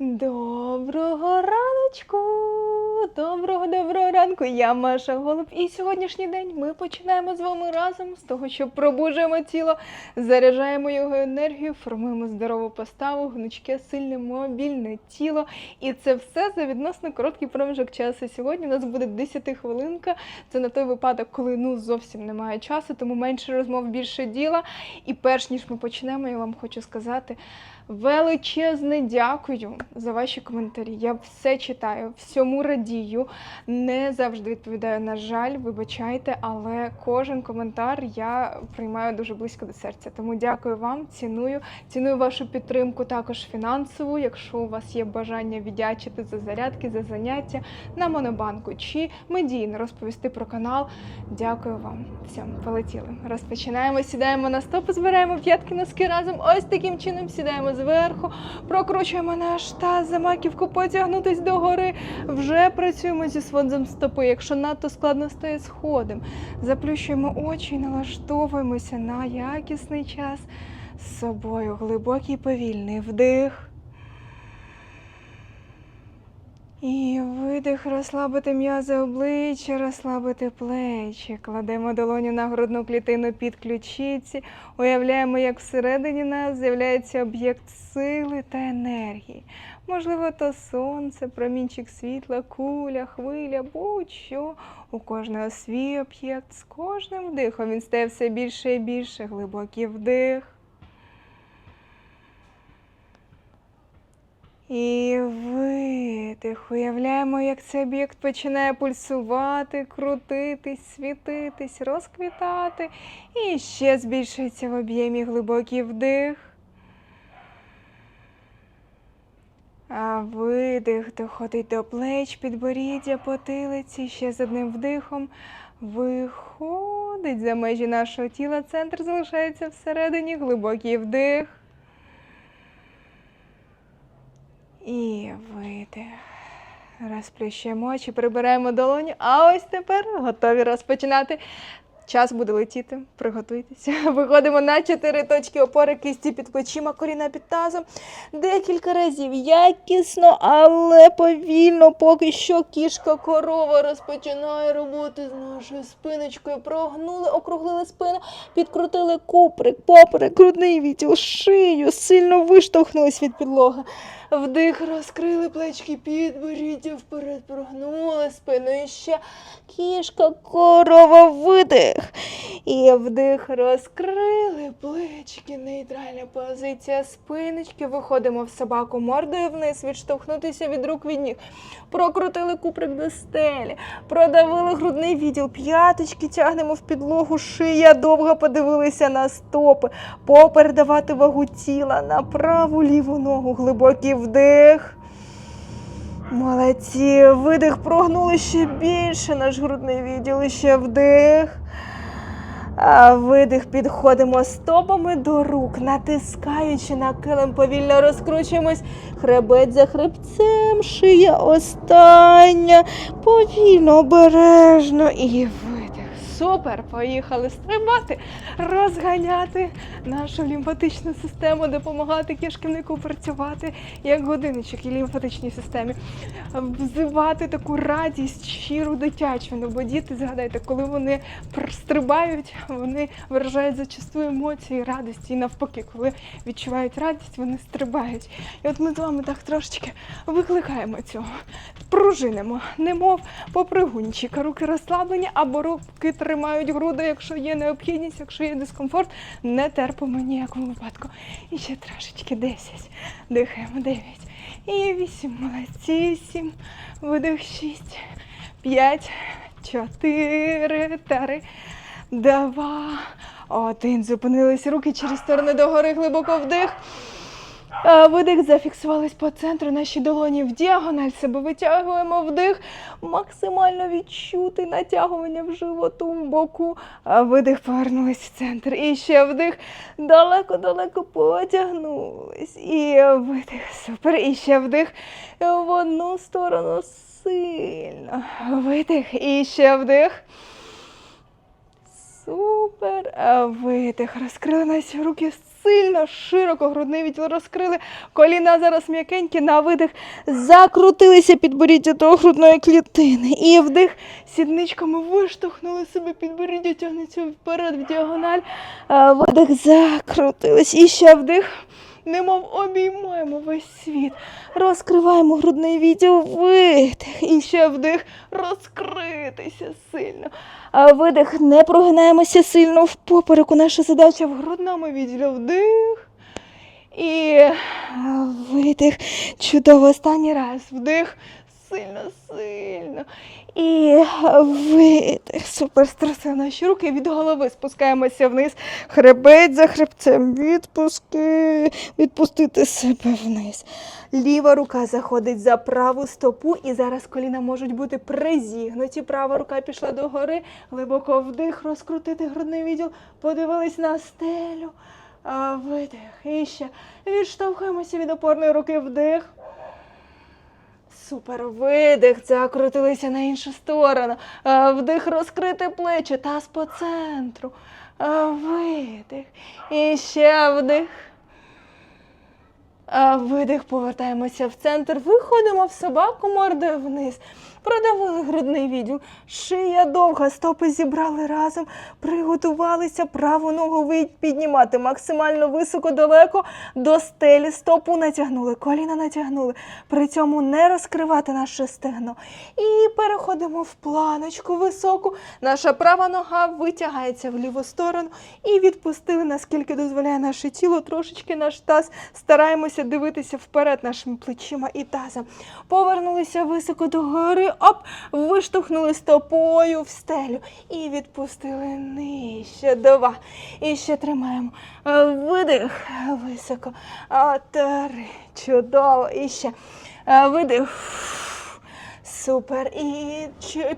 Доброго раночку! Доброго доброго ранку! Я Маша Голуб. І сьогоднішній день ми починаємо з вами разом з того, що пробуджуємо тіло, заряджаємо його енергію, формуємо здорову поставу, гнучке, сильне, мобільне тіло. І це все за відносно короткий проміжок часу. Сьогодні у нас буде 10 хвилинка. Це на той випадок, коли ну зовсім немає часу, тому менше розмов, більше діла. І перш ніж ми почнемо, я вам хочу сказати. Величезне дякую за ваші коментарі. Я все читаю, всьому радію. Не завжди відповідаю, на жаль, вибачайте, але кожен коментар я приймаю дуже близько до серця. Тому дякую вам, ціную. Ціную вашу підтримку також фінансову. Якщо у вас є бажання віддячити за зарядки, за заняття на монобанку чи медійно розповісти про канал. Дякую вам. Все, полетіли. Розпочинаємо, сідаємо на стоп, збираємо п'ятки носки разом. Ось таким чином сідаємо зверху, прокручуємо наш таз за маківку, потягнутись догори. Вже працюємо зі сводом стопи. Якщо надто складно стає сходом, заплющуємо очі і налаштовуємося на якісний час з собою. Глибокий повільний вдих. І видих, розслабити м'язи обличчя, розслабити плечі. Кладемо долоню на грудну клітину під ключиці. Уявляємо, як всередині нас з'являється об'єкт сили та енергії. Можливо, то сонце, промінчик світла, куля, хвиля, будь-що. У кожного свій об'єкт. З кожним вдихом він стає все більше і більше. Глибокий вдих. І видих. Уявляємо, як цей об'єкт починає пульсувати, крутитись, світитись, розквітати. І ще збільшується в об'ємі глибокий вдих. А видих доходить до плеч, підборіддя, потилиці. Ще з одним вдихом виходить за межі нашого тіла. Центр залишається всередині. Глибокий вдих. І видих. Розплющуємо очі, прибираємо долоню. А ось тепер готові розпочинати. Час буде летіти. Приготуйтеся. Виходимо на чотири точки опори, кисті під плечима, коліна під тазом. Декілька разів якісно, але повільно, поки що кішка корова розпочинає роботу з нашою спиночкою. Прогнули, округлили спину, підкрутили куприк, поперек, грудний відділ, шию, сильно виштовхнулись від підлоги. Вдих, розкрили плечки, підборіддя вперед, прогнули спину. І ще кішка, корова, видих. І вдих, розкрили плечки, нейтральна позиція спиночки. Виходимо в собаку мордою вниз, відштовхнутися від рук від ніг. Прокрутили куприк до стелі, продавили грудний відділ, п'яточки тягнемо в підлогу, шия довго подивилися на стопи, попередавати вагу тіла на праву ліву ногу, глибокий вдих. Молодці, видих, прогнули ще більше наш грудний відділ, ще вдих. А видих, підходимо стопами до рук, натискаючи на килим, повільно розкручуємось. Хребець за хребцем, шия остання. Повільно, обережно і. Супер! Поїхали стрибати, розганяти нашу лімфатичну систему, допомагати кишківнику працювати як годинничок і лімфатичній системі. Взивати таку радість, щиру дитячу. Ну, бо діти, згадайте, коли вони стрибають, вони виражають зачасту емоції радості. І навпаки, коли відчувають радість, вони стрибають. І от ми з вами так трошечки викликаємо цього. Пружинимо, немов попригунчика. Руки розслаблені або руки тримають груди, якщо є необхідність, якщо є дискомфорт, не терпимо ніякому випадку. І ще трошечки 10. Дихаємо 9. І 8. Молодці. 7. Видих 6. 5. 4. 3. 2. Один. Зупинились руки через сторони догори. Глибоко вдих. Видих, зафіксувались по центру, наші долоні в діагональ себе витягуємо вдих, максимально відчути натягування в животу, в боку. Видих, повернулись в центр. І ще вдих, далеко-далеко потягнулись. І видих, супер. І ще вдих в одну сторону сильно. Видих, і ще вдих. Супер. Видих. Розкрили наші руки в сильно, широко грудний відділ розкрили. Коліна зараз м'якенькі, на видих закрутилися підборіддя до грудної клітини. І вдих сідничками виштовхнули себе підборіддя, тягнеться вперед в діагональ. А, Видих закрутились. І ще вдих. Немов обіймаємо весь світ, розкриваємо грудний відділ, видих, і ще вдих, розкритися сильно. А видих, не прогинаємося сильно в попереку. Наша задача в грудному відділі вдих. І видих. Чудово. Останній раз. Вдих. Сильно, сильно. І видих. Супер наші руки. Від голови спускаємося вниз. Хребець за хребцем. Відпуски. Відпустити себе вниз. Ліва рука заходить за праву стопу, і зараз коліна можуть бути призігнуті. Права рука пішла догори, глибоко вдих, розкрутити грудний відділ, подивились на стелю. А, видих. І ще відштовхуємося від опорної руки вдих. Супер, видих, закрутилися на іншу сторону. Вдих, розкрити плечі, таз по центру. Видих. І ще вдих. Видих, повертаємося в центр. Виходимо в собаку мордою вниз. Продавили грудний відділ. Шия довга, стопи зібрали разом, приготувалися праву ногу піднімати максимально високо далеко до стелі. Стопу натягнули, коліна натягнули. При цьому не розкривати наше стегно. І переходимо в планочку високу. Наша права нога витягається в ліву сторону і відпустили, наскільки дозволяє наше тіло, трошечки наш таз. Стараємося дивитися вперед нашими плечима і тазом. Повернулися високо догори, оп, виштовхнули стопою в стелю і відпустили нижче. Два. І ще тримаємо. Видих високо. Три. Чудово. І ще. Видих. Супер. І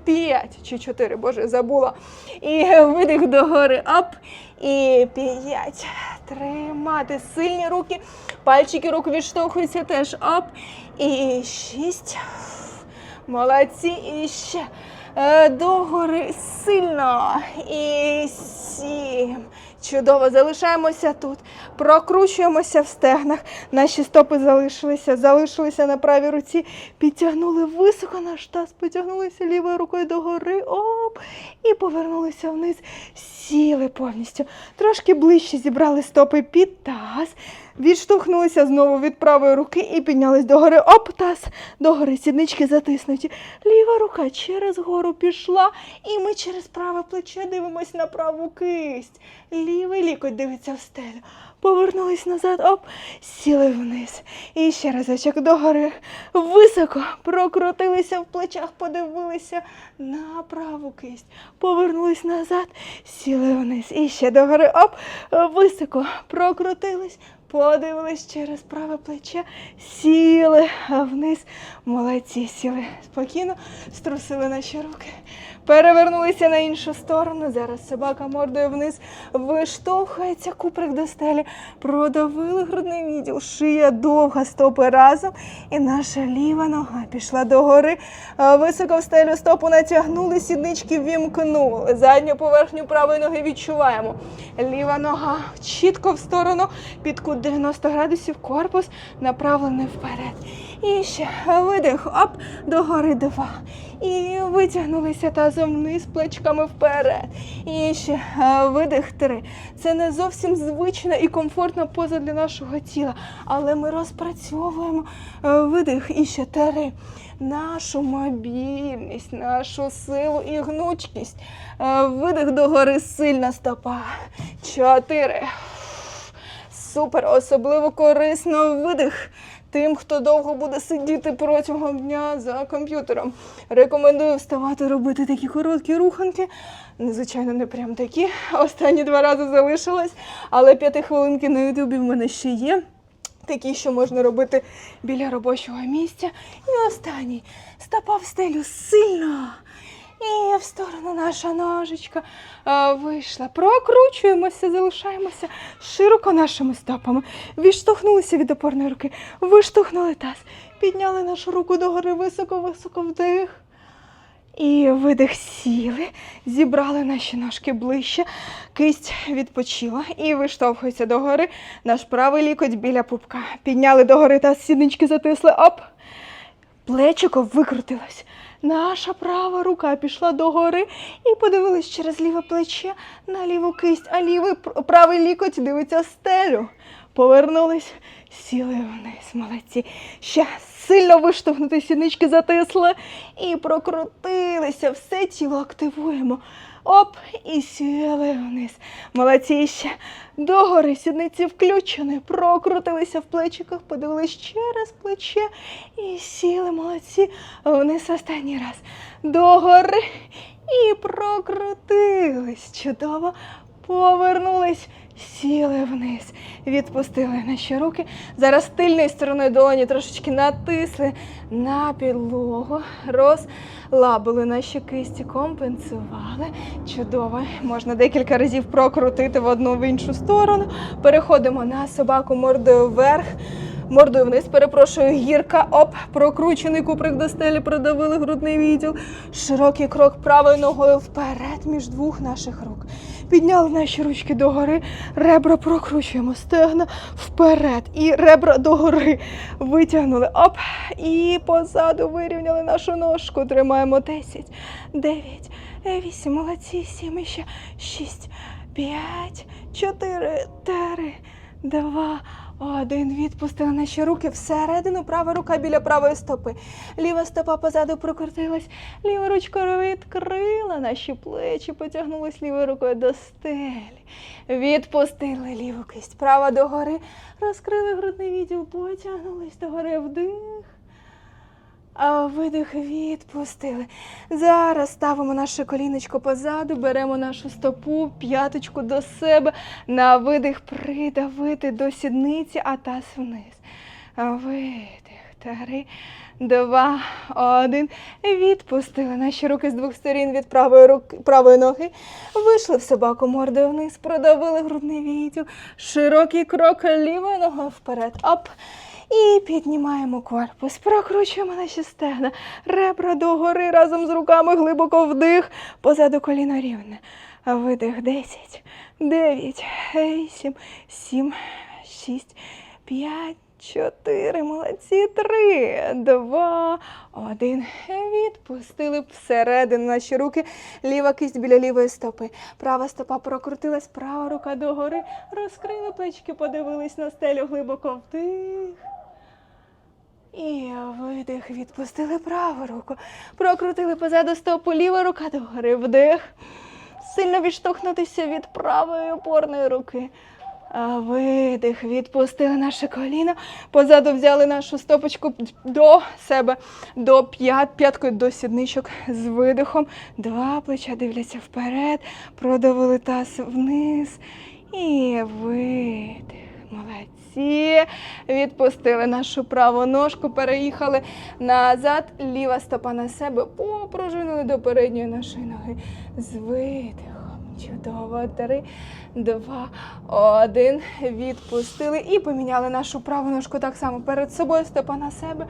п'ять чи чотири, боже, забула. І видих догори. Оп. І п'ять. Тримати сильні руки. Пальчики рук відштовхуються теж. Оп. І шість. Молодці. І ще. Е, Догори сильно. І сім. Чудово, залишаємося тут. Прокручуємося в стегнах. Наші стопи залишилися, залишилися на правій руці. Підтягнули високо наш таз, потягнулися лівою рукою догори. Оп! І повернулися вниз. Сіли повністю. Трошки ближче зібрали стопи під таз. Відштовхнулися знову від правої руки і піднялись догори. Оп, таз, догори, сіднички затиснуті. Ліва рука через гору пішла, і ми через праве плече дивимось на праву кисть. Лівий лікоть дивиться в стелю. Повернулись назад, оп, сіли вниз. І ще разочок догори. Високо прокрутилися в плечах, подивилися на праву кисть. Повернулись назад, сіли вниз. І ще догори, оп, високо прокрутились. Подивились через праве плече, сіли вниз. Молодці, сіли спокійно, струсили наші руки. Перевернулися на іншу сторону. Зараз собака мордою вниз виштовхується куприк до стелі. Продавили грудний відділ, шия довга, стопи разом. І наша ліва нога пішла догори. Високо в стелю стопу натягнули, сіднички вімкнули. Задню поверхню правої ноги відчуваємо. Ліва нога чітко в сторону, під кут 90 градусів, корпус направлений вперед. І ще видих, оп, догори два. І витягнулися тазом вниз, плечками вперед. І ще е, видих три. Це не зовсім звична і комфортна поза для нашого тіла, але ми розпрацьовуємо е, видих і ще три. Нашу мобільність, нашу силу і гнучкість. Е, Видих догори сильна стопа. Чотири. Супер, особливо корисно видих тим, хто довго буде сидіти протягом дня за комп'ютером. Рекомендую вставати, робити такі короткі руханки. Ну, Звичайно, не прям такі. Останні два рази залишилось, але п'яти хвилинки на ютубі в мене ще є. Такі, що можна робити біля робочого місця. І останній. Стопа в стелю сильно. І в сторону наша ножичка а, вийшла. Прокручуємося, залишаємося широко нашими стопами. Відштовхнулися від опорної руки, виштовхнули таз, підняли нашу руку догори високо-високо вдих. І видих сіли, зібрали наші ножки ближче, кисть відпочила і виштовхується догори. Наш правий лікоть біля пупка. Підняли догори та сіднички затисли. Оп! Плечико викрутилось. Наша права рука пішла догори і подивилась через ліве плече на ліву кисть, а лівий правий лікоть дивиться стелю. Повернулись, сіли вниз, молодці. Ще сильно виштовхнути сінички затисли і прокрутилися. Все тіло активуємо. Оп, і сіли вниз. Молодці ще. Догори сідниці включені, прокрутилися в плечиках, подивились через плече і сіли, молодці. Вниз останній раз. Догори і прокрутились. Чудово. Повернулись, сіли вниз, відпустили наші руки. Зараз тильною стороною долоні трошечки натисли на підлогу, розлабили наші кисті, компенсували. Чудово. Можна декілька разів прокрутити в одну в іншу сторону. Переходимо на собаку мордою вверх. Мордою вниз, перепрошую, гірка, оп, прокручений куприк до стелі, продавили грудний відділ. Широкий крок правою ногою вперед між двох наших рук. Підняли наші ручки догори, ребра прокручуємо, стегна вперед і ребра догори. Витягнули, оп, і позаду вирівняли нашу ножку. Тримаємо 10, 9, 8, молодці, 7, і ще 6, 5, 4, 3, 2, один. Відпустили наші руки всередину. Права рука біля правої стопи. Ліва стопа позаду прокрутилась. Ліва ручка відкрила наші плечі, потягнулась лівою рукою до стелі. Відпустили ліву кисть. Права догори. Розкрили грудний відділ, потягнулись догори вдих. Видих відпустили. Зараз ставимо наше коліночко позаду, беремо нашу стопу, п'яточку до себе. На видих придавити до сідниці, а таз вниз. Видих. Три, два, один. Відпустили наші руки з двох сторін від правої руки, правої ноги. Вийшли в собаку мордою вниз, продавили грудний відділ. Широкий крок лівою ногою вперед. Оп. І піднімаємо корпус, прокручуємо наші стегна, ребра догори разом з руками, глибоко вдих, позаду коліно рівне. Видих 10, 9, 8, 7, 6, 5, 4, молодці, 3, 2, 1. Відпустили всередину наші руки. Ліва кисть біля лівої стопи. Права стопа прокрутилась, права рука догори. Розкрили плечки, подивились на стелю глибоко вдих. І видих, відпустили праву руку. Прокрутили позаду стопу, ліва рука догори. Вдих. Сильно відштовхнутися від правої опорної руки. А видих, відпустили наше коліно. Позаду взяли нашу стопочку до себе, до п'ят, п'яткою до сідничок з видихом. Два плеча дивляться вперед, продавили таз вниз. І видих. Молодці. Відпустили нашу праву ножку, переїхали назад, ліва стопа на себе, попружинили до передньої нашої ноги. З видихом. Чудово. Три, два, один. Відпустили і поміняли нашу праву ножку так само перед собою. Стопа на себе.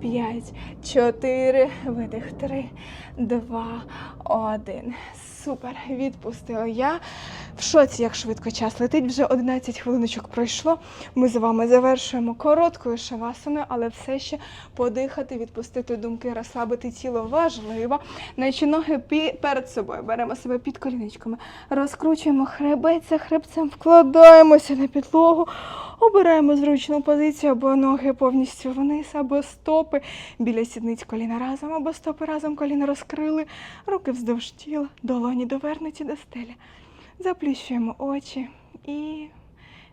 П'ять, чотири. Видих. Три, два, один. Супер. Відпустили. Я в шоці, як швидко час летить. Вже 11 хвилиночок пройшло. Ми з вами завершуємо короткою шавасаною, але все ще подихати, відпустити думки, розслабити тіло важливо. Наші ноги перед собою беремо себе під коліночками, розкручуємо хребець за хребцем, вкладаємося на підлогу, обираємо зручну позицію, або ноги повністю вниз, або стопи біля сідниць коліна разом, або стопи разом коліна розкрили, руки вздовж тіла, долоні довернуті до стелі. Заплющуємо очі і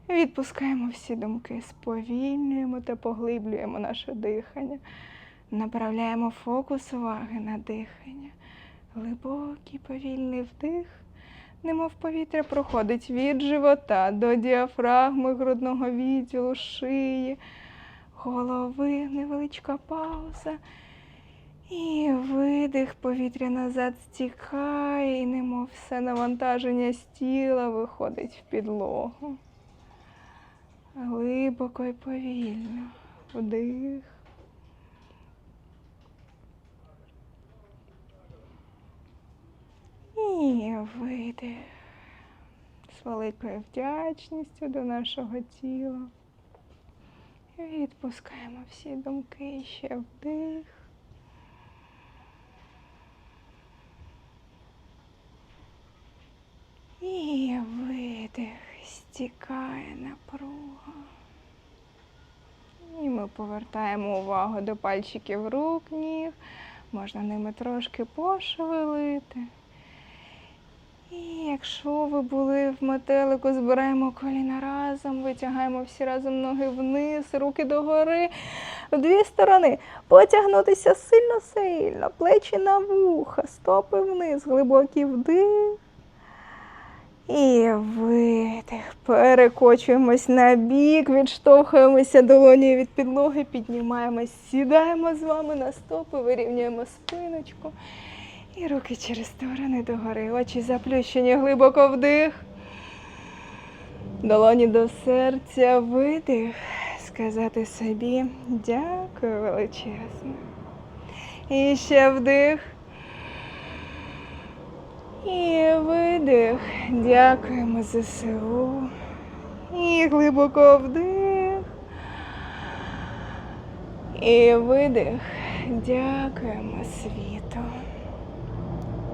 відпускаємо всі думки, сповільнюємо та поглиблюємо наше дихання. Направляємо фокус уваги на дихання. Глибокий повільний вдих, немов повітря проходить від живота до діафрагми грудного відділу, шиї, голови, невеличка пауза. І видих повітря назад стікає, і немов все навантаження з тіла виходить в підлогу. Глибоко і повільно. Вдих. І видих. З великою вдячністю до нашого тіла. Відпускаємо всі думки ще вдих. І видих, стікає напруга. І ми повертаємо увагу до пальчиків рук, ніг. Можна ними трошки пошевелити. І якщо ви були в метелику, збираємо коліна разом, витягаємо всі разом ноги вниз, руки догори, в дві сторони. Потягнутися сильно-сильно, плечі на вуха, стопи вниз, глибокий вдих. І видих. Перекочуємось на бік, відштовхуємося долонію від підлоги, піднімаємось, сідаємо з вами на стопи, вирівнюємо спиночку. І руки через сторони догори. Очі заплющені, глибоко вдих. Долоні до серця, видих. Сказати собі дякую величезно. І ще вдих. І видих. Дякуємо ЗСУ. І глибоко вдих. І видих. Дякуємо світу.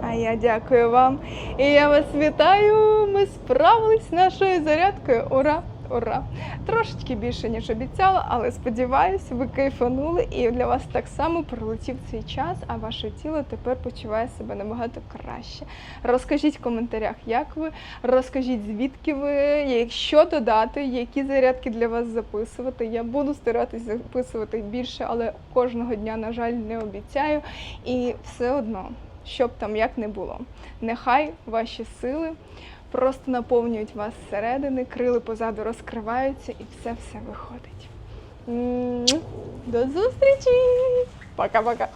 А я дякую вам. І я вас вітаю. Ми справились з нашою зарядкою. Ура! Ура! Трошечки більше, ніж обіцяла, але сподіваюся, ви кайфанули і для вас так само пролетів цей час, а ваше тіло тепер почуває себе набагато краще. Розкажіть в коментарях, як ви, розкажіть, звідки ви, якщо додати, які зарядки для вас записувати. Я буду старатись записувати більше, але кожного дня, на жаль, не обіцяю. І все одно, щоб там як не було, нехай ваші сили просто наповнюють вас зсередини, крили позаду розкриваються і все-все виходить. До зустрічі! Пока-пока!